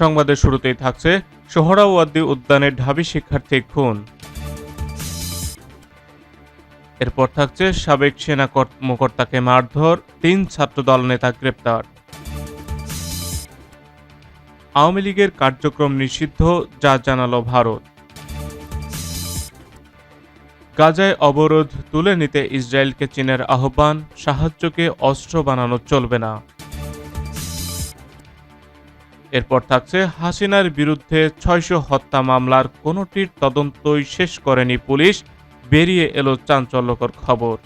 সংবাদের শুরুতেই থাকছে সোহরাওয়ার্দী উদ্যানের ঢাবি শিক্ষার্থী খুন। এরপর থাকছে সাবেক সেনা কর্মকর্তাকে মারধর, তিন ছাত্রদল নেতা গ্রেপ্তার। আওয়ামী লীগের কার্যক্রম নিষিদ্ধ, যা জানালো ভারত। গাজায় অবরোধ তুলে নিতে ইসরায়েলকে চীনের আহ্বান, সাহায্যকে অস্ত্র বানানো চলবে না। এরপর থাকছে হাসিনার বিরুদ্ধে ছয়শো হত্যা মামলার কোনোটির তদন্তই শেষ করেনি পুলিশ। বেরিয়ে এলো চাঞ্চল্যকর খবর।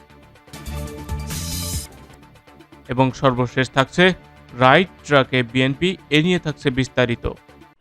এবং সর্বশেষ থাকছে রাইট ট্রাকে বিএনপি এ নিয়ে থাকছে বিস্তারিত।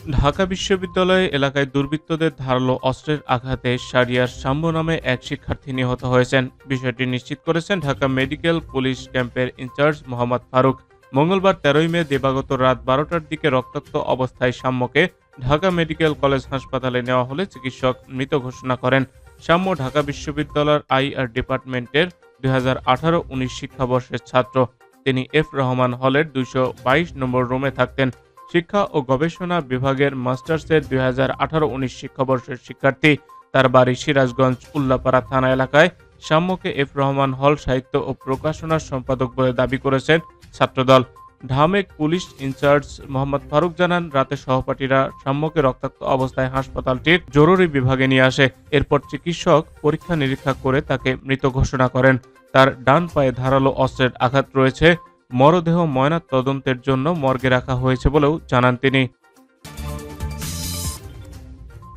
ঢাকা বিশ্ববিদ্যালয় এলাকায় দুর্বৃত্তদের ধারালো অস্ত্রের আঘাতে সারিয়ার শাম্য নামে এক শিক্ষার্থী নিহত হয়েছেন। বিষয়টি নিশ্চিত করেছেন ঢাকা মেডিকেল পুলিশ ক্যাম্পের ইনচার্জ মোহাম্মদ ফারুক। মঙ্গলবার তেরোই মে দিবাগত রাত বারোটার দিকে রক্তাক্ত অবস্থায় সাম্যকে ঢাকা মেডিকেল কলেজ হাসপাতালে নেওয়া হলে চিকিৎসক মৃত ঘোষণা করেন। সাম্য ঢাকা বিশ্ববিদ্যালয়ের আইআর ডিপার্টমেন্টের দুই হাজার আঠারো উনিশ শিক্ষাবর্ষের ছাত্র। তিনি এফ রহমান হলের দুইশো বাইশ নম্বর রুমে থাকতেন। শিক্ষা ও গবেষণা বিভাগের মাস্টার্সের দুই হাজার আঠারো উনিশ শিক্ষাবর্ষের শিক্ষার্থী, তার বাড়ি সিরাজগঞ্জ উল্লাপাড়া থানা এলাকায়। সাম্যকে এফ রহমান হল সাহিত্য ও প্রকাশনার সম্পাদক বলে দাবি করেছেন ছাত্রদল। ঢামেক পুলিশ ইনচার্জ মোহাম্মদ ফারুক জানান, রাতে সহপাঠীরা সাম্যকে রক্তাক্ত অবস্থায় হাসপাতালটির জরুরি বিভাগে নিয়ে আসে। এরপর চিকিৎসক পরীক্ষা নিরীক্ষা করে তাকে মৃত ঘোষণা করেন। তার ডান পায়ে ধারালো অস্ত্রের আঘাত রয়েছে। মরদেহ ময়নাত তদন্তের জন্য মর্গে রাখা হয়েছে বলেও জানান তিনি।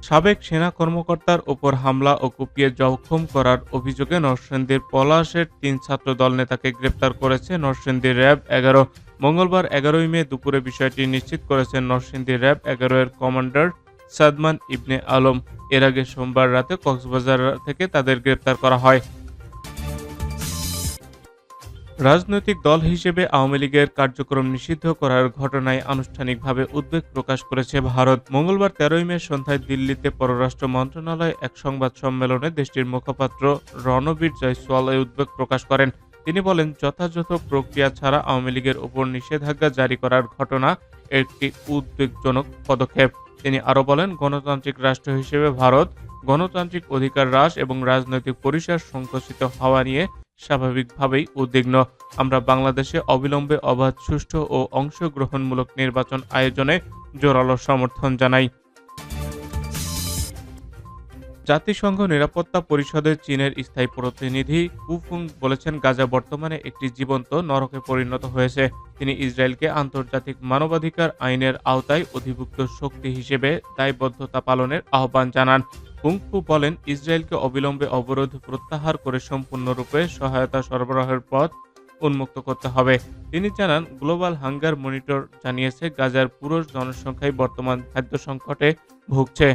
সাবেক সেনা কর্মকর্তার ওপর হামলা ও কুপিয়ে জখম করার অভিযোগে নরসিংদীর পলাশের তিন ছাত্র দল নেতাকে গ্রেপ্তার করেছে নরসিংদী র্যাব এগারো। মঙ্গলবার এগারোই মে দুপুরে বিষয়টি নিশ্চিত করেছেন নরসিংদী র্যাব এগারো এর কমান্ডার সাদমান ইবনে আলম। এর আগে সোমবার রাতে কক্সবাজার থেকে তাদের গ্রেপ্তার করা হয়। রাজনৈতিক দল হিসেবে আওয়ামী লীগের কার্যক্রম নিষিদ্ধ করার ঘটনায় আনুষ্ঠানিকভাবে উদ্বেগ প্রকাশ করেছে ভারত। মঙ্গলবার তেরোই মে সন্ধ্যায় দিল্লিতে পররাষ্ট্র মন্ত্রণালয় এক সংবাদ সম্মেলনে দেশটির মুখপাত্র রণবীর জয়সওয়াল উদ্বেগ প্রকাশ করেন। তিনি বলেন, যথাযথ প্রক্রিয়া ছাড়া আওয়ামী লীগের উপর নিষেধাজ্ঞা জারি করার ঘটনা একটি উদ্বেগজনক পদক্ষেপ। তিনি আরও বলেন, গণতান্ত্রিক রাষ্ট্র হিসেবে ভারত গণতান্ত্রিক অধিকার হ্রাস এবং রাজনৈতিক পরিসর সংকুচিত হওয়া নিয়ে স্বাভাবিকভাবেই উদ্বিগ্ন। আমরা বাংলাদেশে অবিলম্বে অবাধ, সুষ্ঠু ও অংশগ্রহণমূলক নির্বাচন আয়োজনে জোরালো সমর্থন জানাই। জাতিসংঘ নিরাপত্তা পরিষদের চীনের স্থায়ী প্রতিনিধি কুফুং বলেছেন, গাজা বর্তমানে একটি জীবন্ত নরকে পরিণত হয়েছে। তিনি ইসরায়েলকে আন্তর্জাতিক মানবাধিকার আইনের আওতায় অধিভুক্ত শক্তি হিসেবে দায়বদ্ধতা পালনের আহ্বান জানান। কুংফু বলেন, ইসরায়েলকে অবিলম্বে অবরোধ প্রত্যাহার করে সম্পূর্ণরূপে সহায়তা সরবরাহের পথ উন্মুক্ত করতে হবে। তিনি জানান, গ্লোবাল হাঙ্গার মনিটর জানিয়েছে, গাজার পুরুষ জনসংখ্যাই বর্তমান খাদ্য সংকটে ভুগছে।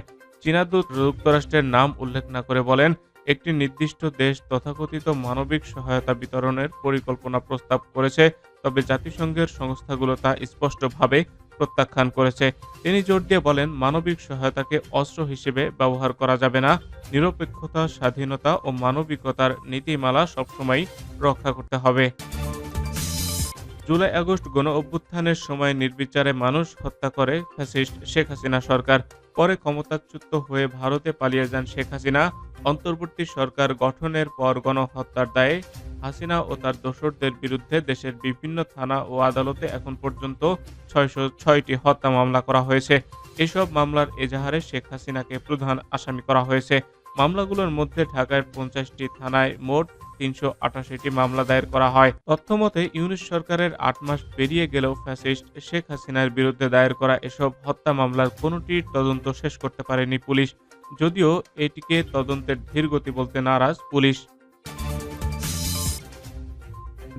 চীনা যুক্তরাষ্ট্রের নাম উল্লেখ না করে বলেন, একটি নির্দিষ্ট দেশ তথাকথিত মানবিক সহায়তা বিতরণের পরিকল্পনা প্রস্তাব করেছে, তবে জাতিসংঘের সংস্থাগুলো তা স্পষ্টভাবে প্রত্যাখ্যান করেছে। তিনি জোর দিয়ে বলেন, মানবিক সহায়তাকে অস্ত্র হিসেবে ব্যবহার করা যাবে না। নিরপেক্ষতা, স্বাধীনতা ও মানবিকতার নীতিমালা সবসময় রক্ষা করতে হবে। জুলাই আগস্ট গণ অভ্যুত্থানের সময় নির্বিচারে মানুষ হত্যা করে ফ্যাসিস্ট শেখ হাসিনা সরকার। পরে ক্ষমতাচ্যুত হয়ে ভারতে পালিয়ে যান শেখ হাসিনা। অন্তর্বর্তী সরকার গঠনের পর গণহত্যার দায়ে হাসিনা ও তার দোসরদের বিরুদ্ধে দেশের বিভিন্ন থানা ও আদালতে এখন পর্যন্ত ছয়শো ছয়টি হত্যা মামলা করা হয়েছে। এসব মামলার এজাহারে শেখ হাসিনাকে প্রধান আসামি করা হয়েছে। মামলাগুলোর মধ্যে ঢাকার পঞ্চাশটি থানায় মোট তিনশো আটাশিটি মামলা দায়ের করা হয়। তথ্যমতে ইউনিশ সরকারের আট মাস পেরিয়ে গেলেও ফ্যাসিস্ট শেখ হাসিনার বিরুদ্ধে দায়ের করা এসব হত্যা মামলার কোনোটির তদন্ত শেষ করতে পারেনি পুলিশ। যদিও এটিকে তদন্তের ধীরগতি বলতে নারাজ পুলিশ।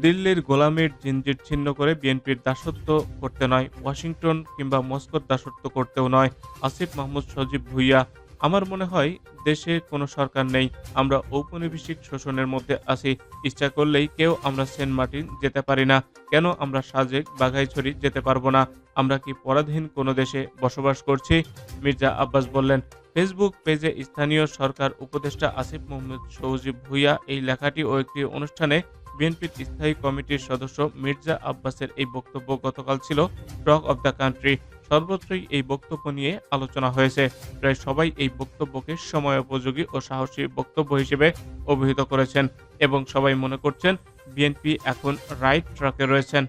দিল্লির গোলামির জিনজির ছিন্ন করে বিএনপির দাসত্ব করতে নয়, ওয়াশিংটন কিংবা মস্কোর দাসত্ব করতেও নয়। আসিফ মাহমুদ সজীব ভুইয়া, আমার মনে হয় দেশে কোনো সরকার নেই, আমরা ঔপনিবেশিক শোষণের মধ্যে আছি, ইচ্ছা করলেই কেউ আমরা সেন্ট মার্টিন যেতে পারি না, কেন আমরা সাজেক বাঘাইছড়ি যেতে পারব না, আমরা কি পরাধীন কোনো দেশে বসবাস করছি? মির্জা আব্বাস বললেন, ফেসবুক পেজে স্থানীয় সরকার উপদেষ্টা আসিফ মোহাম্মদ সৌজিব ভুইয়া এই লেখাটি ও একটি অনুষ্ঠানে বিএনপির স্থায়ী কমিটির সদস্য মির্জা আব্বাসের এই বক্তব্য গতকাল ছিল টক অব দ্য কান্ট্রি। সর্বত্রই এই বক্তব্য নিয়ে আলোচনা হয়েছে। প্রায় সবাই এই বক্তব্যকে সময় উপযোগী ও সাহসী বক্তব্য হিসেবে অভিহিত করেছেন এবং সবাই মনে করছেন বিএনপি এখন রাইট ট্রাকে রয়েছেন।